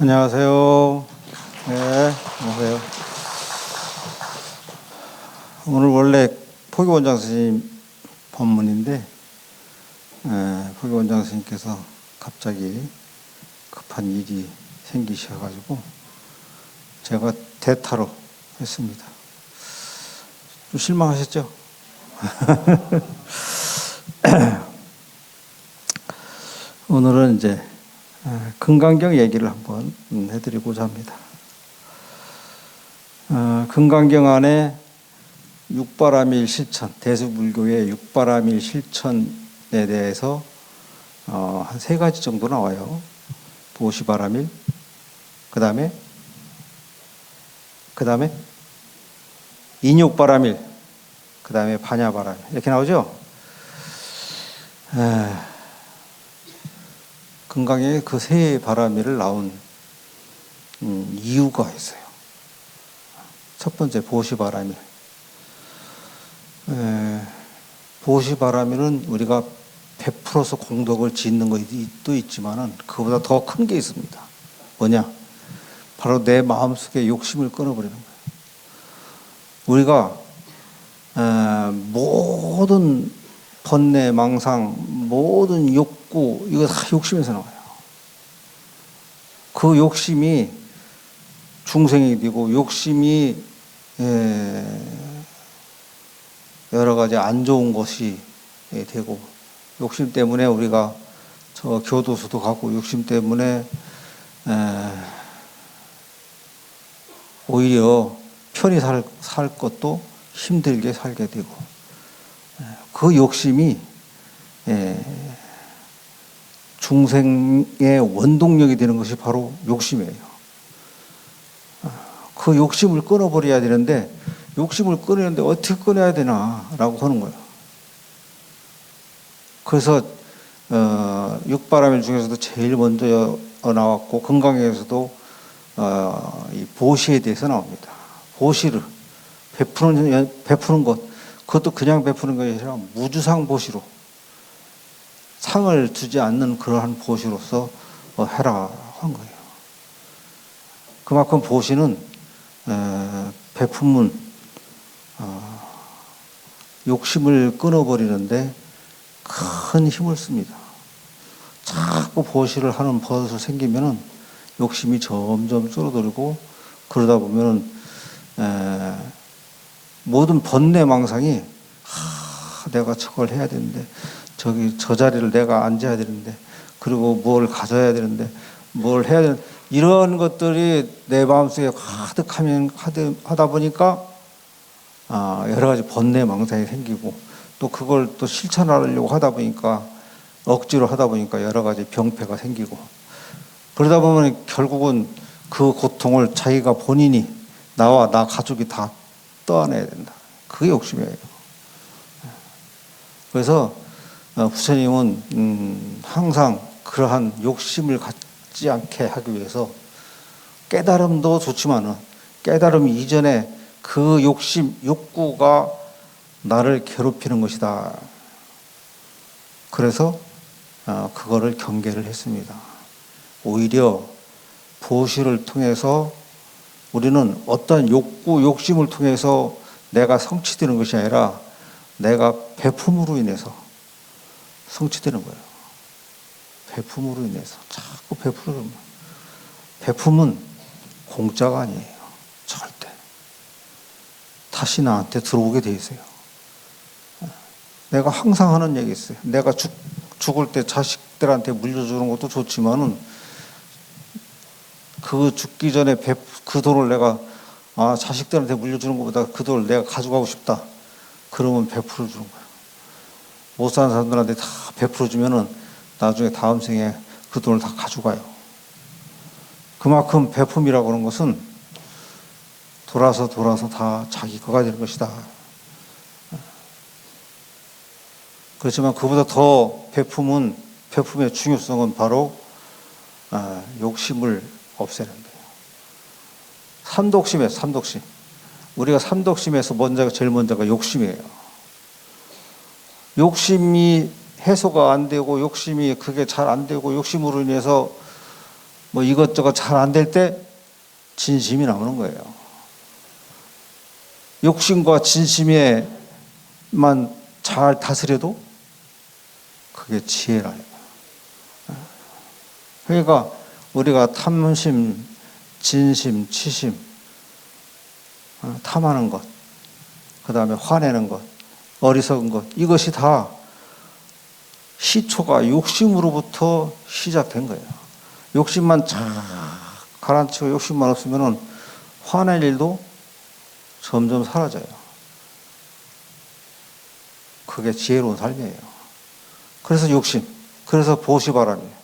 안녕하세요. 네, 안녕하세요. 오늘 원래 포기원장 스님 법문인데 에, 포기원장 스님께서 갑자기 급한 일이 생기셔가지고 제가 대타로 했습니다. 좀 실망하셨죠? 오늘은 이제 어, 금강경 얘기를 한번 음, 해드리고자 합니다. 어, 금강경 안에 육바라밀 실천, 대수불교의 육바라밀 실천에 대해서 어, 한세 가지 정도 나와요. 보시바라밀, 그 다음에 그 다음에 인욕바라밀, 그 다음에 반야바라밀 이렇게 나오죠. 에, 금강에 그세 바라밀을 나온 음, 이유가 있어요. 첫 번째 보시바라밀. 에, 보시바라밀은 우리가 베풀어서 공덕을 짓는 것도 있지만은 그보다 더 큰 게 있습니다. 뭐냐? 바로 내 마음속에 욕심을 끊어버리는 거예요. 우리가 에, 모든 번뇌, 망상, 모든 욕구 이거 다 욕심에서 나와요. 그 욕심이 중생이 되고 욕심이 에, 여러 가지 안 좋은 것이 예, 되고 욕심 때문에 우리가 저 교도소도 가고 욕심 때문에 에, 오히려 편히 살, 살 것도 힘들게 살게 되고 에, 그 욕심이 에, 중생의 원동력이 되는 것이 바로 욕심이에요. 그 욕심을 끊어버려야 되는데 욕심을 끊는데 어떻게 끊어야 되나라고 하는 거예요. 그래서 어, 육바라밀 중에서도 제일 먼저 나왔고 건강에서도 어, 이 보시에 대해서 나옵니다. 보시를 베푸는 베푸는 것 그것도 그냥 베푸는 것이 아니라 무주상 보시로 상을 주지 않는 그러한 보시로서 어, 해라 한 거예요. 그만큼 보시는 에, 베품은 어, 욕심을 끊어버리는데 큰 힘을 씁니다. 자꾸 보시를 하는 버릇이 생기면은 욕심이 점점 줄어들고 그러다 보면은 에, 모든 번뇌 망상이 하, 내가 저걸 해야 되는데 저기 저 자리를 내가 앉아야 되는데 그리고 뭘 가져야 되는데 뭘 해야 되는 이런 것들이 내 마음속에 가득하면 하다 보니까 아, 여러 가지 번뇌 망상이 생기고 또 그걸 또 실천하려고 하다 보니까 억지로 하다 보니까 여러 가지 병폐가 생기고. 그러다 보면 결국은 그 고통을 자기가 본인이 나와 나 가족이 다 떠안아야 된다. 그게 욕심이에요. 그래서 어, 부처님은 음, 항상 그러한 욕심을 갖지 않게 하기 위해서 깨달음도 좋지만은 깨달음 이전에 그 욕심, 욕구가 나를 괴롭히는 것이다. 그래서 어, 그거를 경계를 했습니다. 오히려 보시를 통해서 우리는 어떤 욕구, 욕심을 통해서 내가 성취되는 것이 아니라 내가 배품으로 인해서 성취되는 거예요. 배품으로 인해서 자꾸 거예요. 배품은 공짜가 아니에요. 절대. 다시 나한테 들어오게 돼 있어요. 내가 항상 하는 얘기 있어요. 내가 죽, 죽을 때 자식들한테 물려주는 것도 좋지만은 그 죽기 전에 배, 그 돈을 내가 아, 자식들한테 물려주는 것보다 그 돈을 내가 가져가고 싶다. 그러면 베풀어 주는 거예요. 못 사는 사람들한테 다 베풀어 주면은 나중에 다음 생에 그 돈을 다 가져가요. 그만큼 베품이라고 하는 것은 돌아서 돌아서 다 자기 거가 되는 것이다. 그렇지만 그보다 더 베품은 베품의 중요성은 바로 아, 욕심을 없애는 거예요. 삼독심에 삼독심. 우리가 삼독심에서 먼저 제일 먼저가 욕심이에요. 욕심이 해소가 안 되고 욕심이 그게 잘 안 되고 욕심으로 인해서 뭐 이것저것 잘 안 될 때 진심이 나오는 거예요. 욕심과 진심에만 잘 다스려도 그게 지혜라요. 그러니까 우리가 탐심, 진심, 치심, 어, 탐하는 것, 그 다음에 화내는 것, 어리석은 것, 이것이 다 시초가 욕심으로부터 시작된 거예요. 욕심만 쫙 가라앉히고 욕심만 없으면은 화낼 일도 점점 사라져요. 그게 지혜로운 삶이에요. 그래서 욕심, 그래서 보시바람이에요.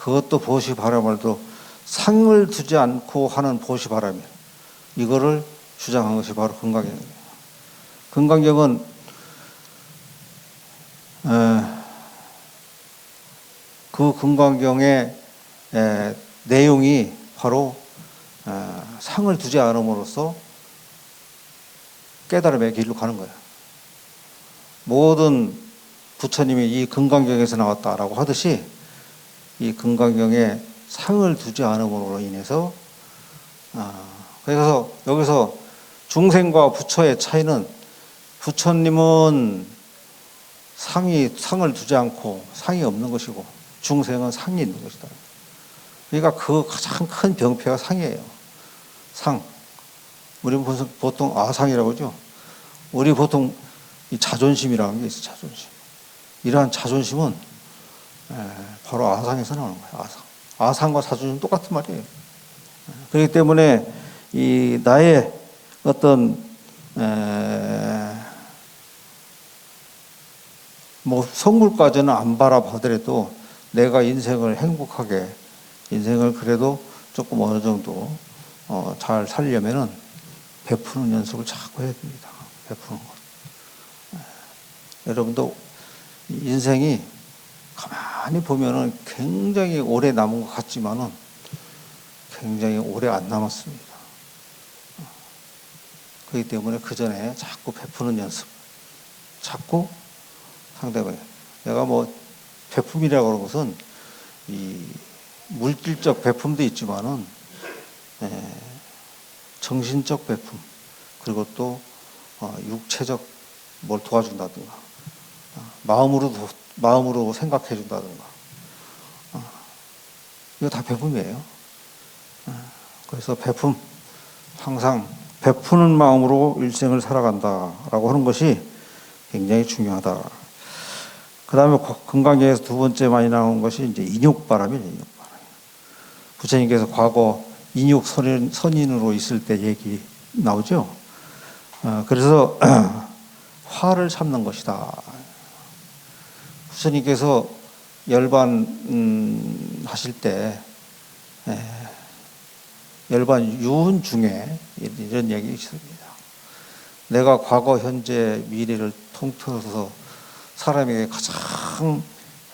그것도 보시 바람을도 상을 두지 않고 하는 보시 바람이에요. 이거를 주장한 것이 바로. 건강경은 에, 그 건강경의 에, 내용이 바로 에, 상을 두지 않음으로써 깨달음의 길로 가는 거예요. 모든 부처님이 이 건강경에서 나왔다라고 하듯이 이 건강경에 상을 두지 않음으로 인해서 아, 그래서 여기서 중생과 부처의 차이는 부처님은 상이 상을 두지 않고 상이 없는 것이고 중생은 상이 있는 것이다. 그러니까 그 가장 큰 병폐가 상이에요. 상. 우리는 보통 아상이라고 하죠. 우리 보통 이 자존심이라는 게 있어 자존심. 이러한 자존심은 바로 아상에서 나오는 거예요. 아상. 아상과 자존심 똑같은 말이에요. 그렇기 때문에 이 나의 어떤 에, 뭐 성물까지는 안 바라보더라도 내가 인생을 행복하게 인생을 그래도 조금 어느 정도 어, 잘 살려면은 베푸는 연습을 자꾸 해야 됩니다. 베푸는 것. 여러분도 인생이 가만히 보면은 굉장히 오래 남은 것 같지만은 굉장히 오래 안 남았습니다. 그렇기 때문에 그 전에 자꾸 베푸는 연습, 자꾸 상대방에 내가 뭐 베품이라고 하는 것은 이 물질적 베품도 있지만은 에, 정신적 베품 그리고 또 어, 육체적 뭘 도와준다든가 어, 마음으로 도, 마음으로 생각해 준다든가 어, 이거 다 베품이에요. 어, 그래서 베품 항상 베푸는 마음으로 일생을 살아간다라고 하는 것이 굉장히 중요하다. 그 다음에 건강계에서 두 번째 많이 나온 것이 이제 인욕바람이에요, 인욕바람. 부처님께서 과거 인욕 선인, 선인으로 있을 때 얘기 나오죠. 어, 그래서 화를 참는 것이다. 부처님께서 열반 음, 하실 때 에, 열반 유훈 중에 이런 얘기 있습니다. 내가 과거, 현재, 미래를 통틀어서 사람에게 가장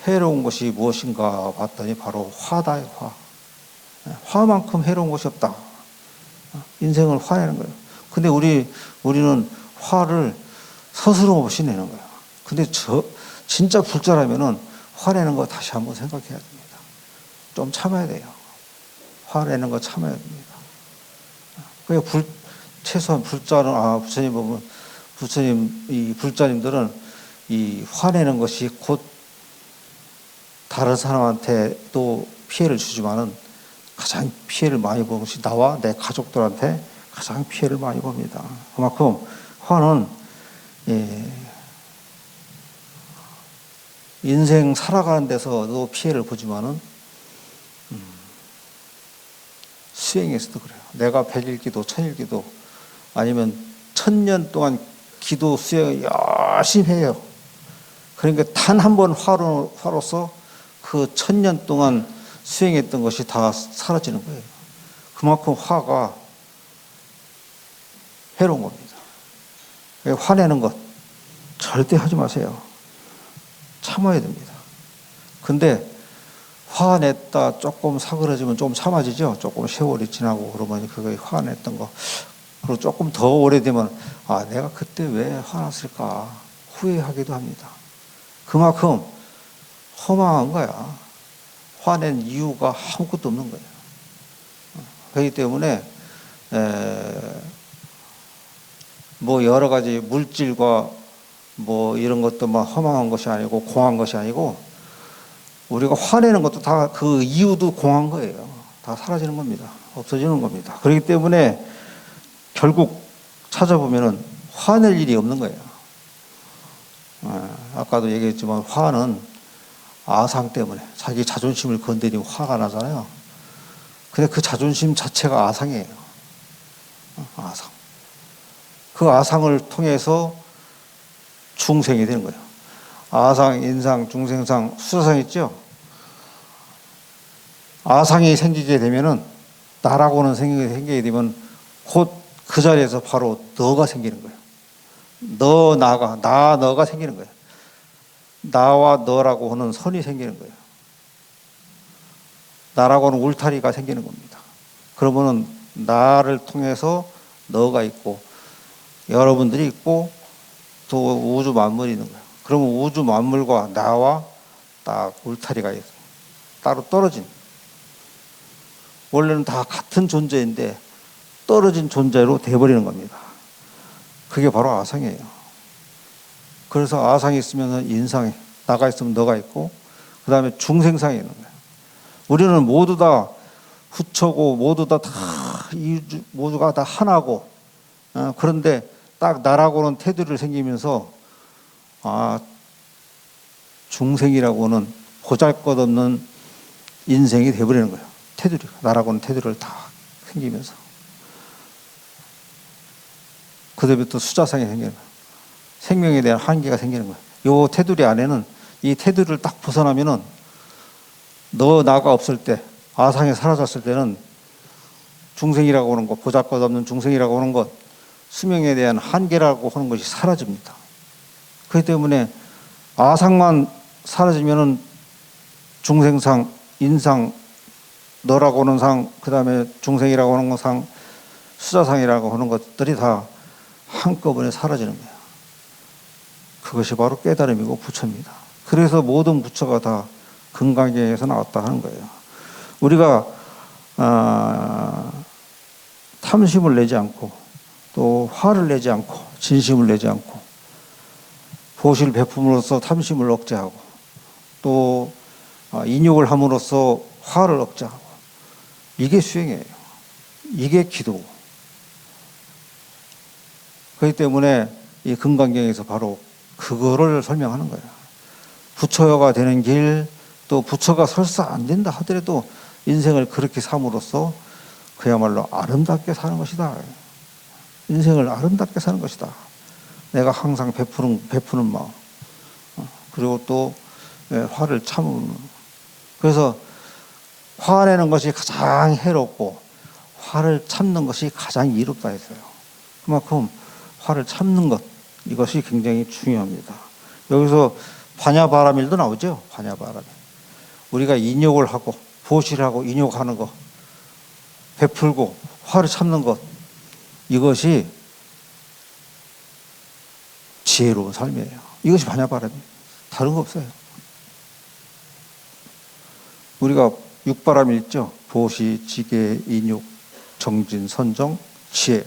해로운 것이 무엇인가 봤더니 바로 화다, 화. 화만큼 해로운 것이 없다. 인생을 화내는 거예요. 근데 우리, 우리는 화를 스스럼 없이 내는 거예요. 근데 저, 진짜 불자라면은 화내는 거 다시 한번 생각해야 됩니다. 좀 참아야 돼요. 화내는 거 참아야 됩니다. 그 불, 최소한 불자는, 아, 부처님 보면, 부처님, 이 불자님들은 이 화내는 것이 곧 다른 사람한테 또 피해를 주지만은 가장 피해를 많이 보는 것이 나와 내 가족들한테 가장 피해를 많이 봅니다. 그만큼 화는 예, 인생 살아가는 데서도 피해를 보지만은 음, 수행에서도 그래요. 내가 백일 기도 천일 기도 아니면 천년 동안 기도 수행을 열심히 해요. 그러니까 단 한 번 화로, 화로서 그 천년 동안 수행했던 것이 다 사라지는 거예요. 그만큼 화가 해로운 겁니다. 화내는 것 절대 하지 마세요. 참아야 됩니다. 근데 화냈다 조금 사그러지면 좀 참아지죠. 조금 세월이 지나고 그러면 그거 화냈던 거 그리고 조금 더 오래되면 아 내가 그때 왜 화났을까 후회하기도 합니다. 그만큼 허망한 거야. 화낸 이유가 아무것도 없는 거예요. 그렇기 때문에 에, 뭐 여러 가지 물질과 뭐 이런 것도 막 허망한 것이 아니고 공한 것이 아니고 우리가 화내는 것도 다 그 이유도 공한 거예요. 다 사라지는 겁니다. 없어지는 겁니다. 그렇기 때문에 결국 찾아보면은 화낼 일이 없는 거예요. 아, 아까도 얘기했지만 화는 아상 때문에 자기 자존심을 건드리면 화가 나잖아요. 근데 그 자존심 자체가 아상이에요. 어, 아상. 그 아상을 통해서 중생이 되는 거예요. 아상, 인상, 중생상, 수사상 있죠? 아상이 생기게 되면은 나라고는 생기게, 생기게 되면 곧 그 자리에서 바로 너가 생기는 거예요. 너, 나가, 나, 너가 생기는 거예요. 나와 너라고 하는 선이 생기는 거예요. 나라고는 울타리가 생기는 겁니다. 그러면은 나를 통해서 너가 있고 여러분들이 있고 또 우주 만물이 있는 거예요. 그러면 우주 만물과 나와 딱 울타리가 있어요. 따로 떨어진. 원래는 다 같은 존재인데 떨어진 존재로 돼버리는 겁니다. 그게 바로 아상이에요. 그래서 아상이 있으면 인상이, 나가 있으면 너가 있고, 그 다음에 중생상이 있는 거예요. 우리는 모두 다 후처고, 모두 다, 다 모두가 다 하나고, 어, 그런데 딱 나라고는 테두리를 생기면서, 아, 중생이라고는 보잘 것 없는 인생이 돼버리는 거예요. 테두리가. 나라고는 테두리를 다 생기면서. 그다음부터 수자상이 생기는 거예요. 생명에 대한 한계가 생기는 거예요. 요 테두리 안에는 이 테두리를 딱 벗어나면은 너 나가 없을 때 아상이 사라졌을 때는 중생이라고 하는 것 보잘것 없는 중생이라고 하는 것 수명에 대한 한계라고 하는 것이 사라집니다. 그렇기 때문에 아상만 사라지면은 중생상, 인상, 너라고 하는 상, 그 다음에 중생이라고 하는 상, 수자상이라고 하는 것들이 다 한꺼번에 사라지는 거예요. 그것이 바로 깨달음이고 부처입니다. 그래서 모든 부처가 다 금강경에서 나왔다 하는 거예요. 우리가 아, 탐심을 내지 않고 또 화를 내지 않고 진심을 내지 않고 보실 베품으로써 탐심을 억제하고 또 아, 인욕을 함으로써 화를 억제하고 이게 수행이에요. 이게 기도고 그렇기 때문에 이 금강경에서 바로 그거를 설명하는 거예요. 부처가 되는 길, 또 부처가 설사 안 된다 하더라도 인생을 그렇게 삼으로써 그야말로 아름답게 사는 것이다. 인생을 아름답게 사는 것이다. 내가 항상 베푸는, 베푸는 마음. 어, 그리고 또 예, 화를 참는. 그래서 화내는 것이 가장 해롭고 화를 참는 것이 가장 이롭다 했어요. 그만큼 화를 참는 것 이것이 굉장히 중요합니다. 여기서 반야바라밀도 나오죠. 반야바라밀. 우리가 인욕을 하고 보실하고 인욕하는 것 베풀고 화를 참는 것 이것이 지혜로운 삶이에요. 이것이 반야바라밀. 다른 거 없어요. 우리가 육바람이 있죠. 보시, 지계, 인욕, 정진, 선정, 지혜.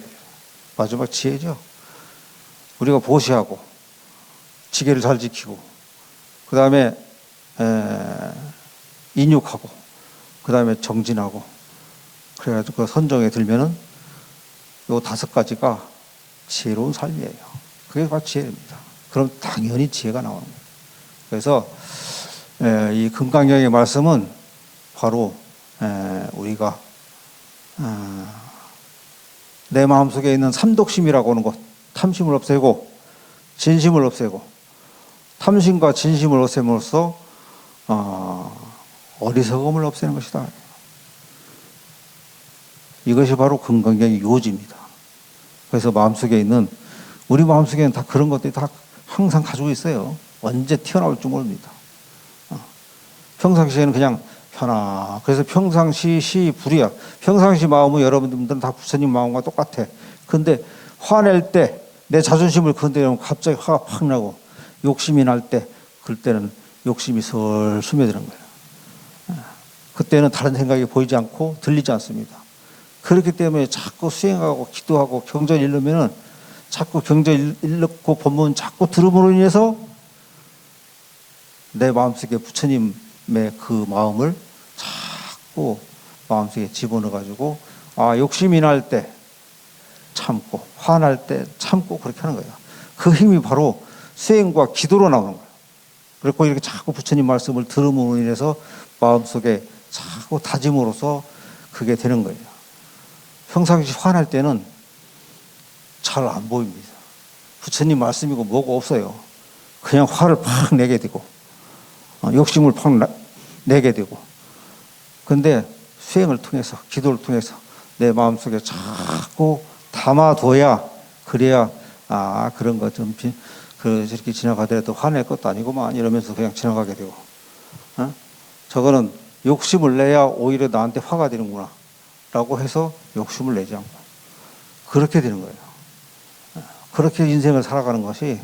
마지막 지혜죠. 우리가 보시하고 지계를 잘 지키고 그 다음에 인육하고 그 다음에 정진하고 그래가지고 그 선정에 들면은 요 다섯 가지가 지혜로운 삶이에요. 그게 바로 지혜입니다. 그럼 당연히 지혜가 나오는 거예요. 그래서 이 금강경의 말씀은 바로 우리가 아, 내 마음속에 있는 삼독심이라고 하는 것 탐심을 없애고 진심을 없애고 탐심과 진심을 없애므로써 어, 어리석음을 없애는 것이다. 이것이 바로 건강경의 요지입니다. 그래서 마음속에 있는 우리 마음속에는 다 그런 것들이 다 항상 가지고 있어요. 언제 튀어나올지 모릅니다. 어. 평상시에는 그냥 편하. 그래서 평상시 시 불이야. 평상시 마음은 여러분들은 다 부처님 마음과 똑같아. 근데 화낼 때 내 자존심을 건드리면 갑자기 화가 팍 나고 욕심이 날 때 그때는 욕심이 슬 스며드는 거예요. 그때는 다른 생각이 보이지 않고 들리지 않습니다. 그렇기 때문에 자꾸 수행하고 기도하고 경전 읽으면은 자꾸 경전 읽고 본문 자꾸 들음으로 인해서 내 마음속에 부처님의 그 마음을 자꾸 마음속에 집어넣어 가지고 아 욕심이 날 때 참고 화날 때 참고 그렇게 하는 거예요. 그 힘이 바로 수행과 기도로 나오는 거예요. 그리고 이렇게 자꾸 부처님 말씀을 들음으로 인해서 마음속에 자꾸 다짐으로써 그게 되는 거예요. 평상시 화날 때는 잘 안 보입니다. 부처님 말씀이고 뭐고 없어요. 그냥 화를 팍 내게 되고 어, 욕심을 팍 나- 내게 되고 근데 수행을 통해서 기도를 통해서 내 마음속에 자꾸 담아둬야 그래야 아 그런 거좀 그 저렇게 지나가더라도 화낼 것도 아니고만 이러면서 그냥 지나가게 되고 어? 저거는 욕심을 내야 오히려 나한테 화가 되는구나 라고 해서 욕심을 내지 않고 그렇게 되는 거예요. 어, 그렇게 인생을 살아가는 것이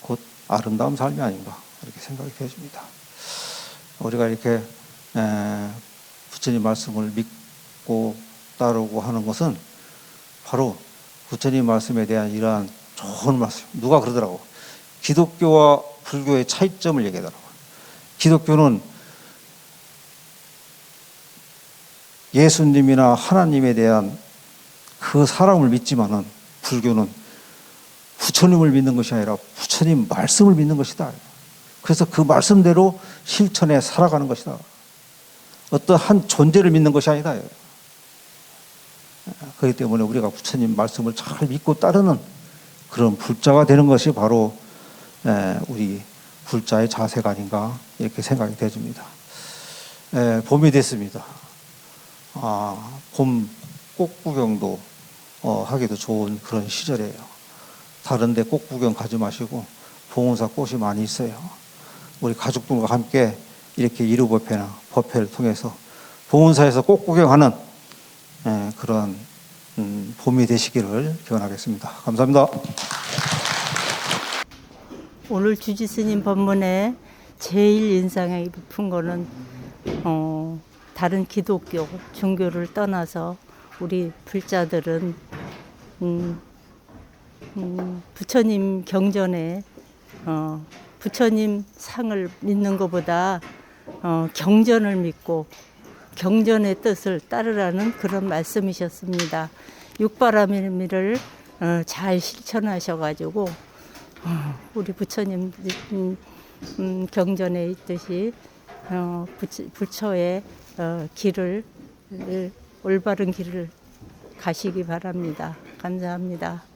곧 아름다운 삶이 아닌가 이렇게 생각이 되어집니다. 우리가 이렇게 에, 부처님 말씀을 믿고 따르고 하는 것은 바로 부처님 말씀에 대한 이러한 좋은 말씀. 누가 그러더라고. 기독교와 불교의 차이점을 얘기하더라고. 기독교는 예수님이나 하나님에 대한 그 사람을 믿지만은 불교는 부처님을 믿는 것이 아니라 부처님 말씀을 믿는 것이다. 그래서 그 말씀대로 실천해 살아가는 것이다. 어떤 한 존재를 믿는 것이 아니다. 그렇기 때문에 우리가 부처님 말씀을 잘 믿고 따르는 그런 불자가 되는 것이 바로 에, 우리 불자의 자세가 아닌가 이렇게 생각이 되어집니다. 에, 봄이 됐습니다. 아, 봄 꽃구경도 어, 하기도 좋은 그런 시절이에요. 다른데 꽃구경 가지 마시고 봉은사 꽃이 많이 있어요. 우리 가족들과 함께 이렇게 이루 법회나 법회를 통해서 봉은사에서 꽃구경하는 에, 그런 음, 봄이 되시기를 기원하겠습니다. 감사합니다. 오늘 주지스님 법문에 제일 인상에 깊은 거는 어, 다른 기독교 종교를 떠나서 우리 불자들은 음, 음, 부처님 경전에 어, 부처님 상을 믿는 것보다 어, 경전을 믿고 경전의 뜻을 따르라는 그런 말씀이셨습니다. 육바라밀을 어, 잘 실천하셔가지고 어, 우리 부처님 음, 음, 경전에 있듯이 어, 부처, 부처의 어, 길을 올바른 길을 가시기 바랍니다. 감사합니다.